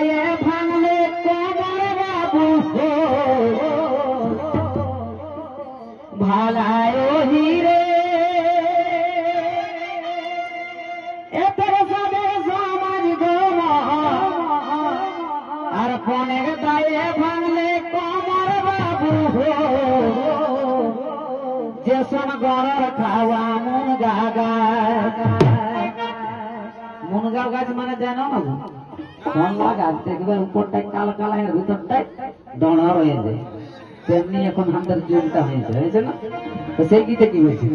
দায়ে ভাঙলে কবর বাবু ভালায় হিরে আর পনেরো দায়ে ভাঙলে কমর বাবু যেসন গড়র খাওয়া মন গাগায় গাছ মানে জানো না গো? মনলা গাছ দেখবে উপরটায় কালো কালো এর ভিতরটায় দড়া রয়ে যায়। তেমনি এখন আমাদের জীবনটা হয়েছে হয়েছে না? তো সেই গীতে কি হয়েছে?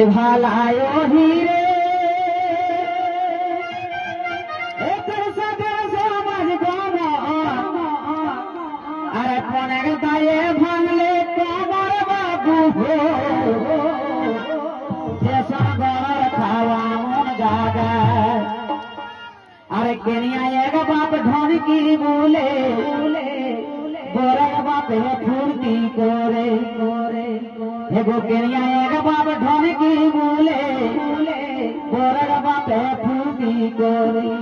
এ হিরে সাথে সমাজ গণ আরে ভাঙলে কবর বাবু হো। বাপ ঢনকি বলে গোরের বাপে ফুর্তি করে করে এগো কেনিয়া এক বাপ ঢনকি বলে গোরের বাপে ফুর্তি করে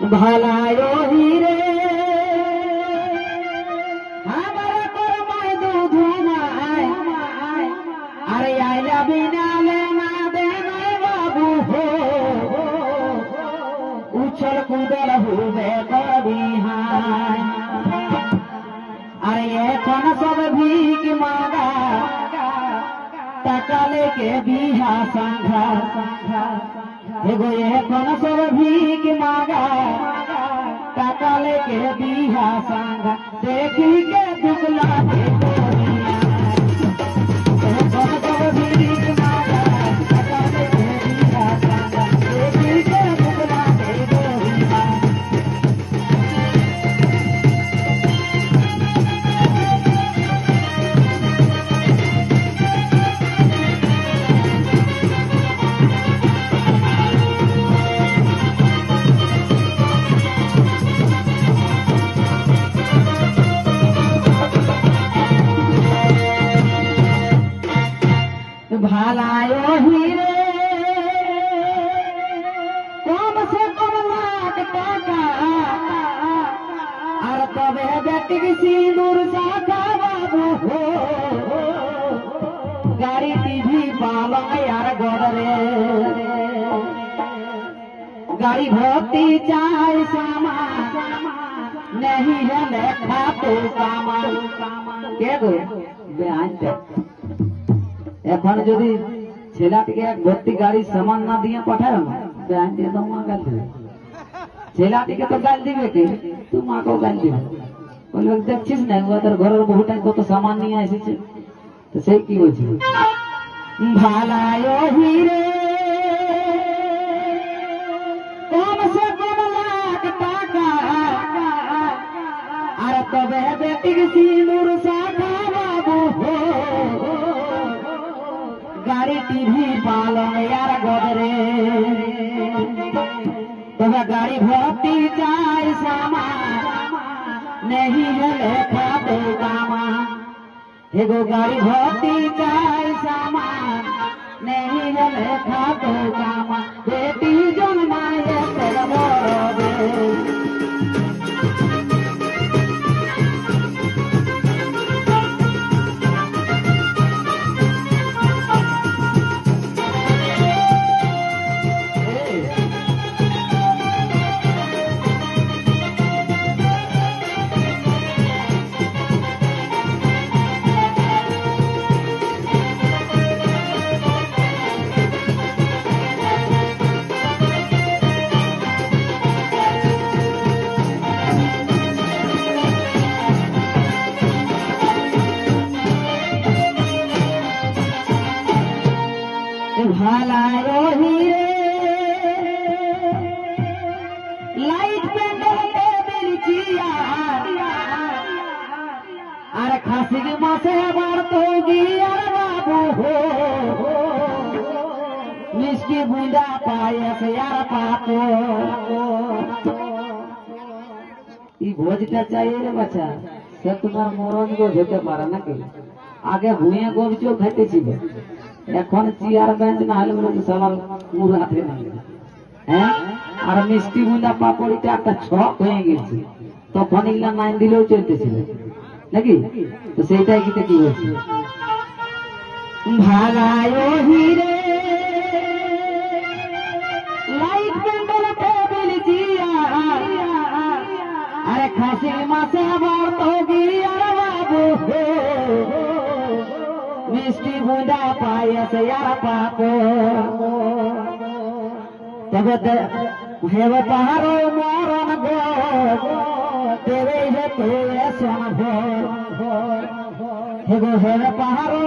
ভালায় হিরে के भी संघा। एगो ये वो ये कौन सा वो भी की मागा। ताकाले के भी हाँ देखी के दुगला लायो हीरे कम से कम लाख टाका सिंदूर साका बाबू हो। गाड़ी टीवी बाबा यार गोरे गाड़ी भक्ति चाय सामा नहीं है देखा तो सामा के दो बयान এখন যদি ছেলেটিকে এক ভর্তি গাড়ির সামান না দিয়ে পাঠায় না তো গাল দিবে। কি? তুই মাকেও গাল দিবে। দেখছিস না তোর ঘরের বহুটা কত সামান নিয়ে এসেছে? তো সেই কি বলছি? কম সে আর তবে বেটিক সিঁদুর গাড়ি টিভি পালং আর গদরে। তবে গাড়ি ভর্তি চাই সামা, নেহি হলে খাবে কামা এগো গাড়ি ভর্তি চাই সামা, নেহি হলে খাবে কামা খাসির মাসে আবার তো গিয়ার বাবু হো মিষ্টি বুঁদা পায়েছে আর পাতো। এই ভোজটা চাই রে বাচ্চা সে তোমার মরণ গো হতে পারে নাকি? আগে ভুঁয়ে গোবচো খাইতেছিল এখন চেয়ার বেঞ্চ না হলে মনে সবার মুরাতে নাই হ্যাঁ? আর মিষ্টি বুঁদা পাপড়িতে একটা ছক হয়ে গেছে তখন এগুলা নাইন দিলেও চলতেছিল। নাকি তো সেইটাই কিতে কি হয়েছে ভাগায় হিরে লাইট প্যান্ডেল টেবিল চেয়ার আরে খাসি মাছে আবার তো গিয়ার বাবু হো। মিষ্টি বুঁদা পায়েছে আর পাপো তবে দে- হেবে পাহাড়ো মরণ গো তেরে হে তোরে হেবে হেবে পাহাড়ো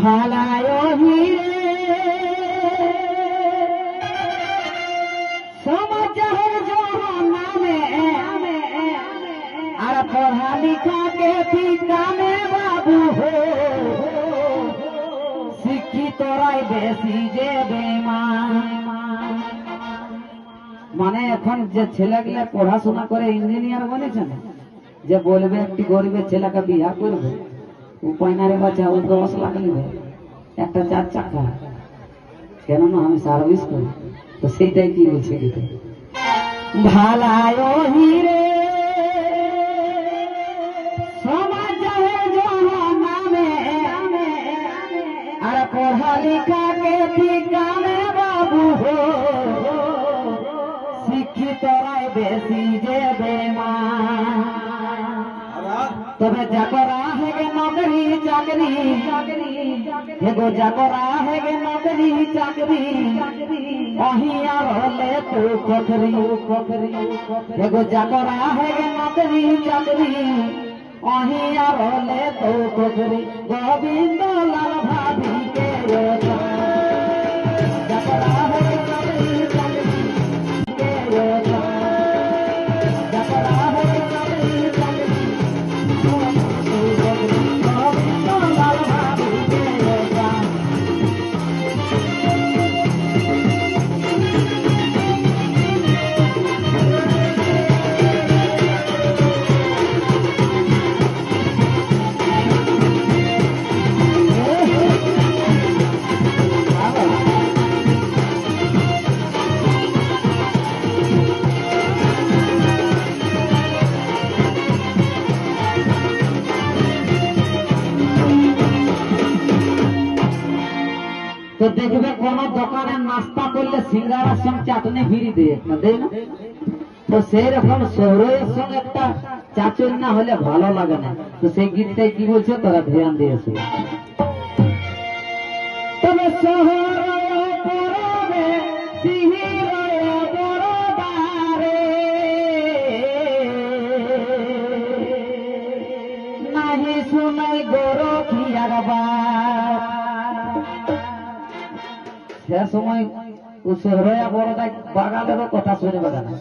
ভালায় হিরে। সমাজ নামে, আর পড়া লিখা কে ঠিকানে বাবু হো। শিক্ষিতরাই বেশি যে মানে এখন যে ছেলেগুলো পড়াশোনা করে ইঞ্জিনিয়ার বলেছে না যে বলবে একটি গরিবের ছেলেকে বিয়া করবে। উপায় না রে বাচ্চা ও দশ একটা চার চাকা। কেননা আমি সার্ভিস করি। তো সেইটাই কি বলছে গীতে ভালায় হিরে আর পড়া কে ঠিকানে বাবু হো। শিক্ষিতরাই বেশি যে তবে হেগে चाकरी एगो जगरा है गे नौकरी चाकरी रहले तू एगो जगरा है गे नौकरी चाकरी अहिया रहले तू पोखरी गोविंद लाल भाभी के তো দেখবে কোন দোকানে নাস্তা করলে সিঙ্গারার সঙ্গে চাটনি ফিরি দিয়ে, না দেয় না? তো সেই রকম শহরের সঙ্গে একটা চাচুর না হলে ভালো লাগে না। তো সেই গীতটাই কি বলছে? তোরা ধ্যান দিয়েছে। তবে শহর পরবে সে সময় বড়দা বাগালেরও কথা শুনে না।